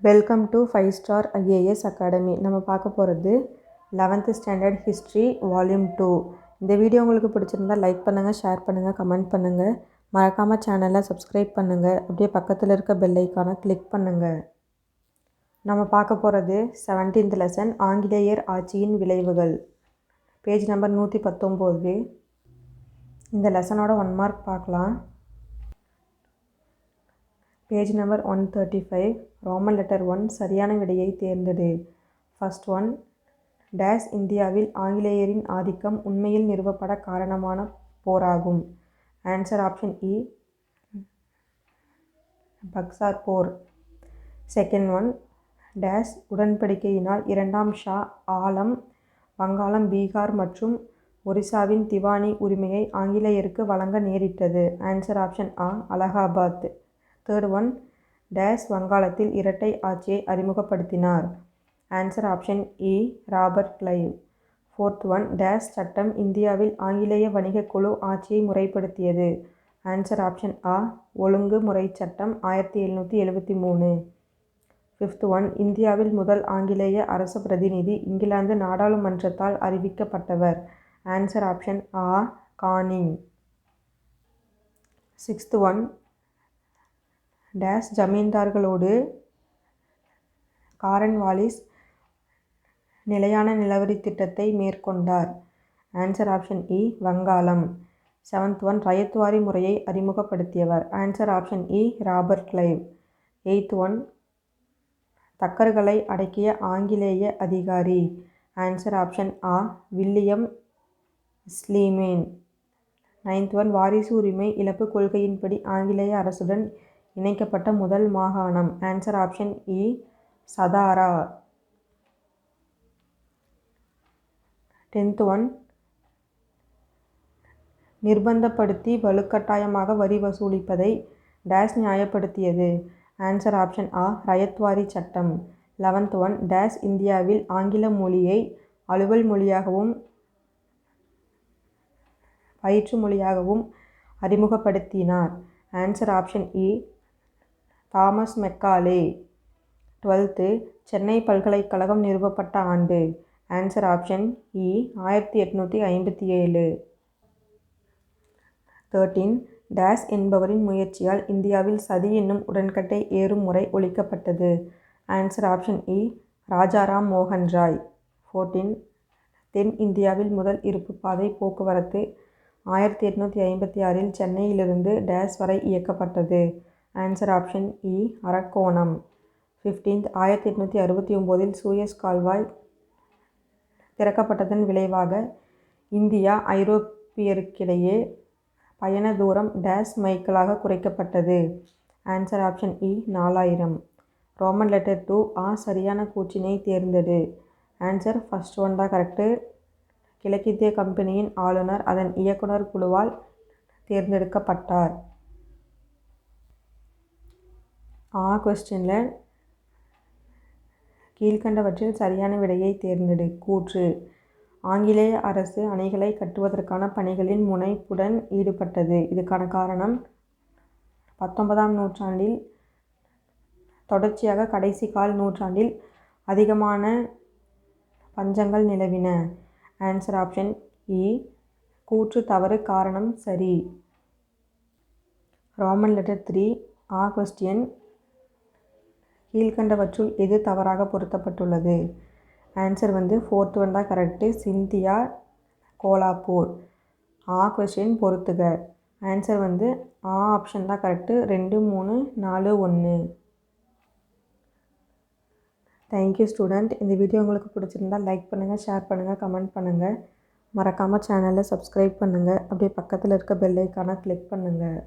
Welcome to five star IAS academy நம்ம பார்க்க போகிறது eleventh standard history volume two இந்த வீடியோ உங்களுக்கு பிடிச்சிருந்தா லைக் பண்ணுங்கள் ஷேர் பண்ணுங்கள் கமெண்ட் பண்ணுங்கள் மறக்காமல் சேனலை சப்ஸ்கிரைப் பண்ணுங்கள் அப்படியே பக்கத்தில் இருக்க பெல் ஐக்கானை கிளிக் பண்ணுங்கள் நம்ம பார்க்க போகிறது செவன்டீன்த் லெசன் ஆங்கிலேயர் ஆட்சியின் விளைவுகள். பேஜ் நம்பர் நூற்றி பத்தொம்போது. இந்த லெசனோட ஒன் மார்க் பார்க்கலாம். Page number one thirty five roman letter one சரியான விடையை தேர்ந்தது. ஃபர்ஸ்ட் ஒன் டேஸ் இந்தியாவில் ஆங்கிலேயரின் ஆதிக்கம் உண்மையில் நிறுவப்பட காரணமான போராகும். ஆன்சர் ஆப்ஷன் இ பக்சார் போர். செகண்ட் ஒன் டேஸ் உடன்படிக்கையினால் இரண்டாம் ஷா ஆலம் வங்காளம் பீகார் மற்றும் ஒரிசாவின் திவானி உரிமையை ஆங்கிலேயருக்கு வழங்க நேரிட்டது. ஆன்சர் ஆப்ஷன் ஆ அலகாபாத் தேர்ட் ஒன் டேஸ் வங்காளத்தில் இரட்டை ஆட்சியை அறிமுகப்படுத்தினார். ஆன்சர் ஆப்ஷன் இ Robert Clive fourth one days சட்டம் இந்தியாவில் ஆங்கிலேய வணிகக் குழு ஆட்சியை முறைப்படுத்தியது. ஆன்சர் ஆப்ஷன் ஆ ஒழுங்கு முறை சட்டம் ஆயிரத்தி எழுநூற்றி எழுபத்தி மூணு. ஃபிஃப்த் ஒன் இந்தியாவில் முதல் ஆங்கிலேய அரசு பிரதிநிதி இங்கிலாந்து நாடாளுமன்றத்தால் அறிவிக்கப்பட்டவர். ஆன்சர் ஆப்ஷன் ஆ கானிங் சிக்ஸ்த் ஒன் டேஸ் ஜமீன்தார்களோடு காரன் வாலிஸ் நிலையான நிலவரி திட்டத்தை மேற்கொண்டார். ஆன்சர் ஆப்ஷன் இ வங்காளம். செவன்த் ஒன் ரயத்வாரி முறையை அறிமுகப்படுத்தியவர். ஆன்சர் ஆப்ஷன் இ ராபர்ட் கிளைவ். எயித் ஒன் தக்கர்களை அடக்கிய ஆங்கிலேய அதிகாரி. ஆன்சர் ஆப்ஷன் ஆ வில்லியம் ஸ்லீமேன். நைன்த் ஒன் வாரிசு உரிமை இழப்பு கொள்கையின்படி ஆங்கிலேய அரசுடன் இணைக்கப்பட்ட முதல் மாகாணம். ஆன்சர் ஆப்ஷன் இ சதாரா டென்த் ஒன் நிர்பந்தப்படுத்தி வலுக்கட்டாயமாக வரி வசூலிப்பதை டேஸ் நியாயப்படுத்தியது. ஆன்சர் ஆப்ஷன் ஆ ரயத்வாரி சட்டம். லெவன்த் ஒன் டேஸ் இந்தியாவில் ஆங்கில மொழியை அலுவல் மொழியாகவும் பயிற்று மொழியாகவும் அறிமுகப்படுத்தினார். ஆன்சர் ஆப்ஷன் இ தாமஸ் மெக்காலே. டுவெல்த்து சென்னை பல்கலைக்கழகம் நிறுவப்பட்ட ஆண்டு. ஆன்சர் ஆப்ஷன் இ ஆயிரத்தி எட்நூற்றி ஐம்பத்தி ஏழு. தேர்ட்டீன் டேஸ் என்பவரின் முயற்சியால் இந்தியாவில் சதி என்னும் உடன்கட்டை ஏறும் முறை ஒழிக்கப்பட்டது. ஆன்சர் ஆப்ஷன் இ ராஜாராம் மோகன் ராய். ஃபோர்டீன் தென் இந்தியாவில் முதல் இருப்பு பாதை போக்குவரத்து ஆயிரத்தி எட்நூற்றி ஐம்பத்தி ஆறில் சென்னையிலிருந்து டேஸ் வரை இயக்கப்பட்டது. ஆன்சர் ஆப்ஷன் இ அரக்கோணம் ஃபிஃப்டீன்த் ஆயிரத்தி எட்நூற்றி அறுபத்தி ஒம்போதில் சூயஸ் கால்வாய் திறக்கப்பட்டதன் விளைவாக இந்தியா ஐரோப்பியருக்கிடையே பயண தூரம் டேஸ் மைல்களாக குறைக்கப்பட்டது. ஆன்சர் ஆப்ஷன் இ நாலாயிரம். ரோமன் லெட்டர் டூ ஆ சரியான கூற்றினை தேர்ந்தெடு. ஆன்சர் ஃபஸ்ட் ஒன் தான் கரெக்டு கிழக்கிந்திய கம்பெனியின் ஆளுநர் அதன் இயக்குனர் குழுவால் தேர்ந்தெடுக்கப்பட்டார். ஆ கொஸ்டினில் கீழ்கண்டவற்றில் சரியான விடையை தேர்ந்தெடு. கூற்று. ஆங்கிலேய அரசு அணைகளை கட்டுவதற்கான பணிகளின் முனைப்புடன் ஈடுபட்டது. இதுக்கான காரணம் பத்தொன்பதாம் நூற்றாண்டில் தொடர்ச்சியாக கடைசி கால் நூற்றாண்டில் அதிகமான பஞ்சங்கள் நிலவின. ஆன்சர் ஆப்ஷன் இ கூற்று தவறு காரணம் சரி. ரோமன் லெட்டர் த்ரீ ஆ கொஸ்டின் கீழ்கண்டவற்றுள் எது தவறாக பொருத்தப்பட்டுள்ளது? ஆன்சர் வந்து ஃபோர்த் ஒன் தான் கரெக்டு சிந்தியா கோலாப்பூர். ஆ கொஷின் பொறுத்துக. ஆன்சர் வந்து ஆ ஆப்ஷன் தான் கரெக்டு ரெண்டு மூணு நாலு ஒன்று தேங்க்யூ ஸ்டூடெண்ட் இந்த வீடியோ உங்களுக்கு பிடிச்சிருந்தால் லைக் பண்ணுங்கள் ஷேர் பண்ணுங்கள் கமெண்ட் பண்ணுங்கள் மறக்காமல் சேனலை சப்ஸ்கிரைப் பண்ணுங்கள் அப்படியே பக்கத்தில் இருக்க பெல்லைக்கான கிளிக் பண்ணுங்கள்